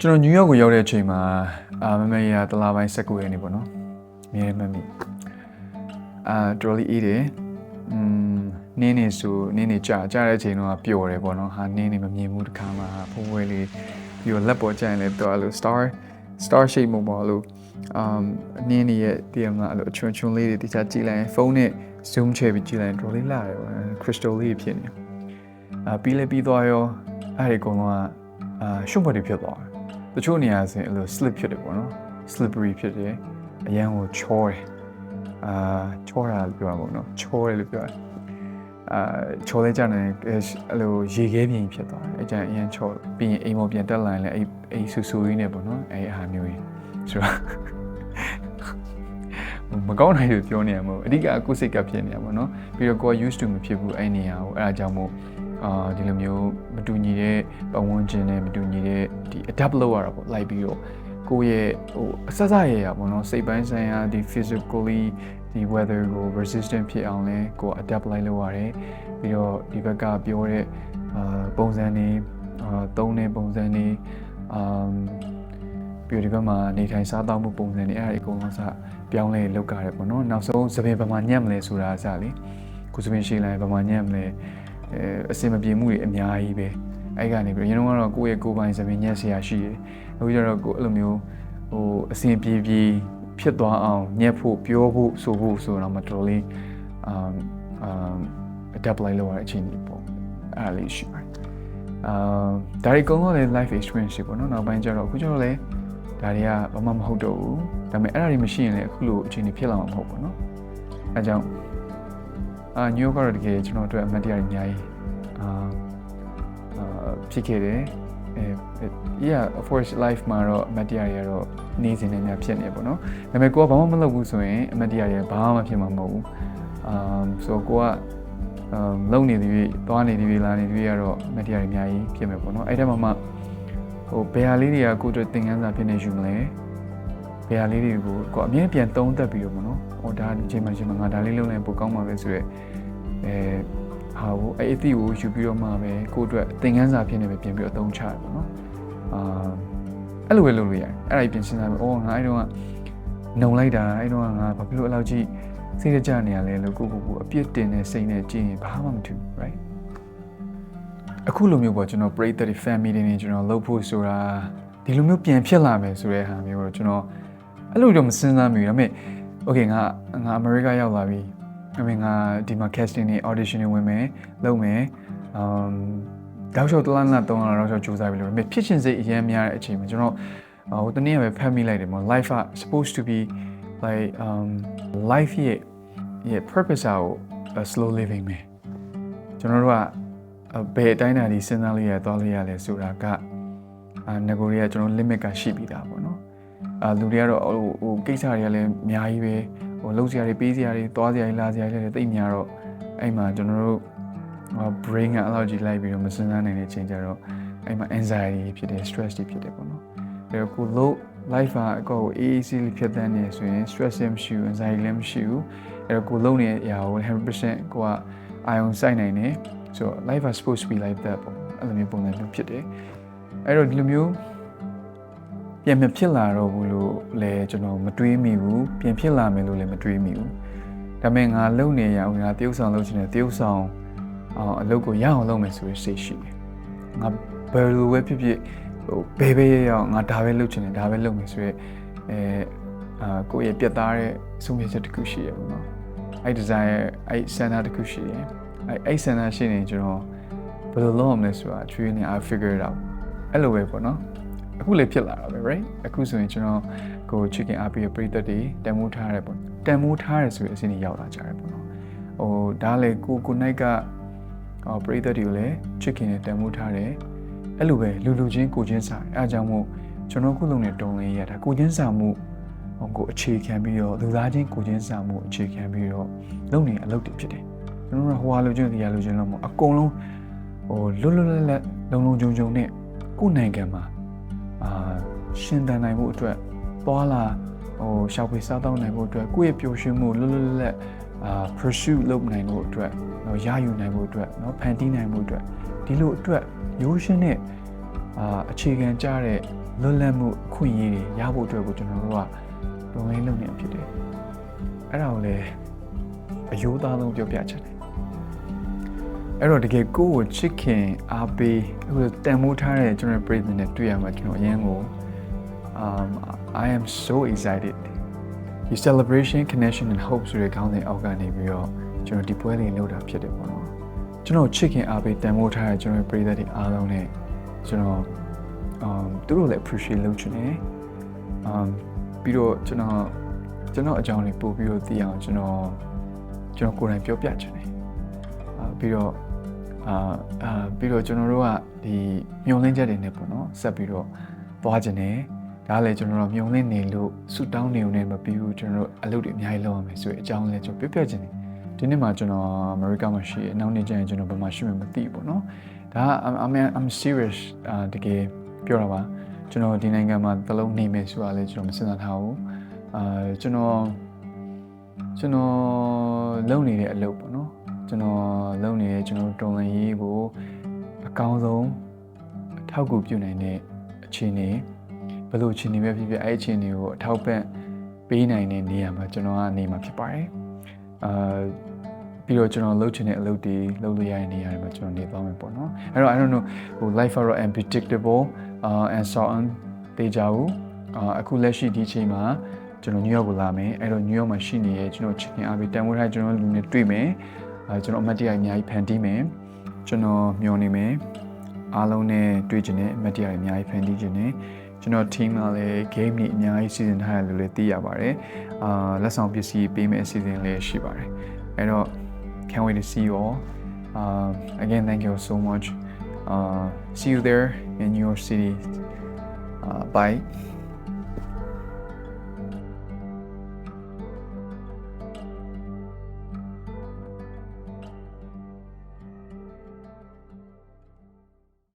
ကျွန်တော်နယူးယောက်ကိုရောက်တဲ့အချိန်မှာအာမမေရတလာပိုင်း19ရက်နေ့ပေါ့နော်မြဲမှတ်မိအာတော်လီအေးတယ်อืมနင်းနေဆိုနင်းနေကြာကြာတဲ့အချိန်တော့ပျော်တယ်ပေါ့နော်ဟာနင်းနေမမြင်ဘူးတခါမှဖုံးဝဲလေးပြီးတော့လက်ပေါ်ကျရင်လည်းတော့အဲ့လို star star shape မို့ပေါ့လို့ um နင်းနေရဲ့တည်မလားအဲ့လိုအချွန်ချွန်လေးတွေတခြားကြည့်လိုက်ရင်ဖုန်းနဲ့ zoom ချဲပြီးကြည့်လိုက်ရင်တော်လေးလာတယ်ပေါ့ crystal လေးဖြစ်နေအာပြီးလဲပြီးသွားရောအဲ့ဒီအကုန်လုံးကအာရှုံးပေါ်တွေဖြစ်သွားတယ် တချို့နေရာဆိုရင်အဲ့လို slip ဖြစ်တယ်ပေါ့နော် slippery ဖြစ်တယ်အရန်ကိုချောတယ်အာချောတာလို့ပြောတာပေါ့နော်ချောတယ်လို့ပြောတာအာချောလဲကြတယ်အဲ့လိုရေခဲပြင်ဖြစ်သွားတယ်အဲ့ကြရင်အရန်ချောပြီးရင်အိမ်ပေါ်ပြန်တက်လာရင်လည်းအဲ့အဲ့ဆူဆူကြီးနေပေါ့နော်အဲ့အားမျိုးကြီးဆိုတော့မကောင်းနိုင်လို့ပြောနေရမို့အဓိကအခုစိတ်ကဖြစ်နေရပါတော့ပြီးတော့ကိုယ် used to မဖြစ်ဘူးအဲ့နေရာကိုအဲ့ဒါကြောင့်မို့ အာဒီလိုမျိုးမတူညီတဲ့ပတ်ဝန်းကျင်နဲ့မတူညီတဲ့ဒီ adapt လုပ်ရတာပေါ့လိုက်ပြီးတော့ကိုယ့်ရဲ့ဟိုအဆက်ဆက်ရရပေါ့နော်စိတ်ပိုင်းဆိုင်ရာဒီ physically ဒီ weather ကို resistant ဖြစ်အောင်လဲကိုယ် adapt လိုက်လုပ်ရတယ်ပြီးတော့ဒီဘက်ကပြောတဲ့အာပုံစံတွေအာသုံးတဲ့ပုံစံတွေအာပြီးတော့ဒီဘက်မှာနေထိုင်စားသောက်မှုပုံစံတွေအဲ့ဒါတွေအကုန်လုံးစပြောင်းလဲလောက်ကြရတယ်ပေါ့နော်နောက်ဆုံးသပင်ဘယ်မှာညံ့မလဲဆိုတာအစလေကိုသပင်ရှိလိုက်ဘယ်မှာညံ့မလဲ အဲအစင်မပြေမှုတွေအများကြီးပဲအဲ့ကနေပြီးတော့ရင်တော့ကိုယ့်ရဲ့ကိုယ်ပိုင်သပင်ညံ့เสียရှိတယ်အခုကျတော့ကိုအဲ့လိုမျိုးဟိုအစင်ပြေပြေဖြစ်သွားအောင်ညက်ဖို့ပြောဖို့ဆိုဖို့ဆိုတော့မတော်လေးအမ်အမ် adapt လိုက်လို့ရတဲ့အချိန်ကြီးပေါ့အဲ့ဒါလေးရှိပါတယ်အာဒါရီကုန်းကလည်း life experience တွေပေါ့နော်နောက်ပိုင်းကျတော့အခုကျတော့လည်းဒါတွေကဘာမှမဟုတ်တော့ဘူးဒါပေမဲ့အဲ့ဒါတွေမရှိရင်လည်းအခုလိုအချိန်တွေဖြစ်လာမှာမဟုတ်ဘူးเนาะအဲကြောင့် အာ New York ကတော့တကယ်ကျွန်တော်တို့အမှတ်တရအများကြီးအာအာဖြစ်ခဲ့တယ်အဲ yeah of course life မှာတော့အမှတ်တရတွေကတော့နေစဉ်နဲ့များဖြစ်နေပေါ့နော်ဒါပေမဲ့ကိုကဘာမှမလုပ်ဘူးဆိုရင်အမှတ်တရတွေဘာမှမဖြစ်မှာမဟုတ်ဘူးအာဆိုကိုကအမ်လုံနေသည်ပြီးသွားနေသည်ပြီးလာနေသည်ပြီးကတော့အမှတ်တရတွေအများကြီးဖြစ်မယ်ပေါ့နော်အဲ့ထဲမှာမှဟိုဘယ်ဟာလေးတွေကကိုတို့သင်ခန်းစာဖြစ်နေယူမလဲ ဘယ်ဟာလေးတွေကိုကိုအမြဲပြန်သုံးသပ်ပြီးတော့ပေါ့နော်ဟိုဒါဒီချိန်မှာချိန်မှာငါဒါလေးလုံးလိုက်ပိုကောင်းပါပဲဆိုရက်အဲဟာဟိုအဲ့အသည့်ကိုယူပြီးတော့မှပဲကိုအတွက်သင်ခန်းစာဖြစ်နေပဲပြင်ပြီးတော့အသုံးချရပေါ့နော်အာအဲ့လိုပဲလုပ်လို့ရတယ်အဲ့ဒါကြီးပြင်စဉ်းစားပြီးအော်ငါအဲ့တော့ကနှုံလိုက်တာအဲ့တော့ကငါဘာဖြစ်လို့အဲ့လောက်ကြီးစိတ်ကြနေရလဲလို့ကိုကိုကိုအပြစ်တင်တဲ့စိတ်နဲ့ကြည့်ရင်ဘာမှမထူး right အခုလိုမျိုးပေါ့ကျွန်တော်ပရိသတ်တွေ family တွေနဲ့ကျွန်တော်လှုပ်ဖို့ဆိုတာဒီလိုမျိုးပြန်ဖြစ်လာမယ်ဆိုတဲ့ဟာမျိုးတော့ကျွန်တော် အဲ့လိုတော့မစဉ်းစားမိဘူးဒါပေမဲ့ okay ငါငါအမေရိကရောက်လာပြီအမေငါဒီမှာ casting တွေ audition တွေဝင်မယ်လုပ်မယ် um တောက်လျှောက်တလားလားတုံးလာတော့ကြိုးစားပြီလို့ဒါပေမဲ့ဖြစ်ချင်စိတ်အရင်များတဲ့အချိန်မှာကျွန်တော်ဟိုတနေ့ကပဲဖတ်မိလိုက်တယ်ပေါ့ life are supposed to be like um life ရဲ့ရဲ့ purpose ကို slow living ပဲကျွန်တော်တို့ကဘယ်အတိုင်းအတာဒီစဉ်းစားလို့ရသွားလို့ရလဲဆိုတာကအာငကိုတွေကကျွန်တော် limit ကရှိပြီးသားပေါ့နော် အာလူတွေကတော့ဟိုဟိုကိစ္စတွေကလည်းအများကြီးပဲဟိုလုပ်စရာတွေပေးစရာတွေသွားစရာတွေလာစရာတွေတိတ်များတော့အဲ့မှာကျွန်တော်တို့ brain ကအလောက်ကြီးလိုက်ပြီးတော့မစဉ်းစားနိုင်တဲ့အချိန်ကျတော့အဲ့မှာ anxiety ဖြစ်တယ် stress တွေဖြစ်တယ်ပေါ့နော်အဲ့တော့ကိုလို့ life ကအကောကို AAC လေးဖြစ်တဲ့နေဆိုရင် stress လည်းမရှိဘူး anxiety လည်းမရှိဘူးအဲ့တော့ကိုလုံးနေတဲ့အရာကို100%ကိုကအာရုံစိုက်နိုင်တယ်ဆိုတော့ life is supposed to be like that ပေါ့အဲ့လိုမျိုးပုံစံမျိုးဖြစ်တယ်အဲ့တော့ဒီလိုမျိုး ပြန်မဖြစ်လာတော့ဘူးလို့လည်းကျွန်တော်မတွေးမိဘူးပြန်ဖြစ်လာမယ်လို့လည်းမတွေးမိဘူးဒါပေမဲ့ငါလုံနေရအောင်ငါတရုပ်ဆောင်လုပ်ချင်တယ်တရုပ်ဆောင်အော်အလုပ်ကိုရအောင်လုပ်မယ်ဆိုရစိတ်ရှိတယ်ငါဘယ်လိုပဲဖြစ်ဖြစ်ဟိုဘယ်ပဲရအောင်ငါဒါပဲလုပ်ချင်တယ်ဒါပဲလုပ်မယ်ဆိုရအဲအာကိုယ့်ရဲ့ပြတ်သားတဲ့ဆုံးဖြတ်ချက်တစ်ခုရှိရပါတော့အဲ့ဒီဇိုင်းရဲ့အဲ့ဆန္ဒတစ်ခုရှိတယ်အဲ့အဲ့ဆန္ဒရှိနေကျွန်တော်ဘယ်လိုလုပ်အောင်လဲဆိုတာ training နဲ့ I figure it out အဲ့လိုပဲပေါ့နော် အခုလည်းဖြစ်လာတာပဲ right အခုဆိုရင်ကျွန်တော်ကို chicken RP ရဲ့ပရိသတ်တွေတန်မိုးထားရတယ်ပေါ့တန်မိုးထားရဆိုရင်အစင်းကြီးရောက်လာကြတယ်ပေါ့နော်ဟိုဒါလည်းကိုကိုနိုင်ကအော်ပရိသတ်တွေကိုလည်း chicken နဲ့တန်မိုးထားတယ်အဲ့လိုပဲလူလူချင်းကိုချင်းစားအဲအကြောင်းမို့ကျွန်တော်ခုလုံးနဲ့တုံးလေးရတာကိုချင်းစားမှုဟိုကိုအခြေခံပြီးတော့လူသားချင်းကိုချင်းစားမှုအခြေခံပြီးတော့လုပ်နေအလုပ်တွေဖြစ်တယ်ကျွန်တော်တို့ကဟိုဟာလိုချင်းဒီဟာလိုချင်းလို့မဟုတ်အကုန်လုံးဟိုလွတ်လွတ်လပ်လပ်လုံလုံခြုံခြုံနဲ့ကိုယ်နိုင်ငံမှာအာ ရှင်သန်နိုင်ဖို့အတွက်သွားလာဟိုရှောက်ဖွေစားတောင်းနိုင်ဖို့အတွက်ကိုယ့်ရဲ့ပျော်ရွှင်မှုလွတ်လွတ်လပ်လပ်အာ pursue လုပ်နိုင်ဖို့အတွက်နော်ရယူနိုင်ဖို့အတွက်နော်ဖန်တီးနိုင်ဖို့အတွက်ဒီလိုအတွက်ရိုးရှင်းတဲ့အာအခြေခံကြတဲ့လွတ်လပ်မှုအခွင့်အရေးတွေရဖို့အတွက်ကိုကျွန်တော်တို့ကလုံလင်းလုပ်နေဖြစ်တယ်အဲ့ဒါကိုလည်းအယိုးသားဆုံးပြောပြချင်တယ်အဲ့တော့တကယ်ကိုယ့်ကိုချစ်ခင်အားပေးအခုတန်ဖိုးထားတဲ့ကျွန်တော်ပြည်သူနဲ့တွေ့ရမှာကျွန်တော်အရင်ကို um I am so excited ဒီ celebration connection and hope ဆိုတဲ့ခေါင်းစဉ်အောက်ကနေပြီးတော့ကျွန်တော်ဒီပွဲလေးလုပ်တာဖြစ်တယ်ပေါ့နော်ကျွန်တော်ချစ်ခင်အားပေးတန်ဖိုးထားတဲ့ကျွန်တော်ပြည်သက်တွေအားလုံးနဲ့ကျွန်တော် um သူတို့လည်း appreciate လုပ်ချင်တယ် um ပြီးတော့ကျွန်တော်ကျွန်တော်အကြောင်းလေးပို့ပြီးတော့သိအောင်ကျွန်တော်ကျွန်တော်ကိုယ်တိုင်ပြောပြချင်တယ်အာပြီးတော့အာအာပြီးတော့ကျွန်တော်တို့ကဒီမျောလင်းချက်တွေနဲ့ပေါ့နော်ဆက်ပြီးတော့သွားချင်တယ် ဒါလည်းကျွန်တော်တို့မျောလင်းနေလို့ဆူတောင်းနေုံနဲ့မပြီးဘူးကျွန်တော်တို့အလုပ်တွေအများကြီးလုပ်ရမယ်ဆိုတဲ့အကြောင်းလည်းကျွန်တော်ပြောပြချင်တယ်ဒီနေ့မှာကျွန်တော်အမေရိကမှာရှိတယ်နောက်နေ့ကျရင်ကျွန်တော်ဘယ်မှာရှိမှမသိဘူးပေါ့နော်ဒါက I'm I'm serious အာတကယ်ပြောတာပါကျွန်တော်ဒီနိုင်ငံမှာတလုံးနေမယ်ဆိုတာလည်းကျွန်တော်မစဉ်းစားထားဘူးအာကျွန်တော်ကျွန်တော်လုပ်နေတဲ့အလုပ်ပေါ့နော်ကျွန်တော်လုပ်နေတဲ့ကျွန်တော်တော်လန်ရေးကိုအကောင်းဆုံးအထောက်အကူပြုနိုင်တဲ့အခြေအနေ ဘယ်လိုအခြေအနေပဲဖြစ်ဖြစ်အဲ့အခြေအနေကိုအထောက်ပံ့ပေးနိုင်တဲ့နေရာမှာကျွန်တော်ကနေမှာဖြစ်ပါတယ်အာပြီးတော့ကျွန်တော်လုပ်ချင်တဲ့အလုပ်တွေလုပ်လို့ရတဲ့နေရာတွေမှာကျွန်တော်နေသွားမယ်ပေါ့နော်အဲ့တော့ I don't know ဟို life are unpredictable uh and so on တေချာဘူးအာအခုလက်ရှိဒီအချိန်မှာကျွန်တော်နယူးယောက်ကိုလာမယ်အဲ့တော့နယူးယောက်မှာရှိနေတဲ့ကျွန်တော်ချစ်ခင်အားပေးတန်ဖိုးထားကျွန်တော်လူနဲ့တွေ့မယ်အဲကျွန်တော်အမတ်တရအများကြီးဖန်တီးမယ်ကျွန်တော်မျှော်နေမယ်အားလုံးနဲ့တွေ့ကြတယ်အမတ်တရအများကြီးဖန်တီးကြတယ် ကျွန်တော် team ကလည်း game တွေအများကြီးစီစဉ်ထားတယ်လို့လည်းသိရပါတယ်အာလက်ဆောင်ပစ္စည်းပေးမယ့်အစီအစဉ်လည်းရှိပါတယ်အဲ့တော့ can't wait to see you all um, again thank you so much uh, see you there in your city uh, bye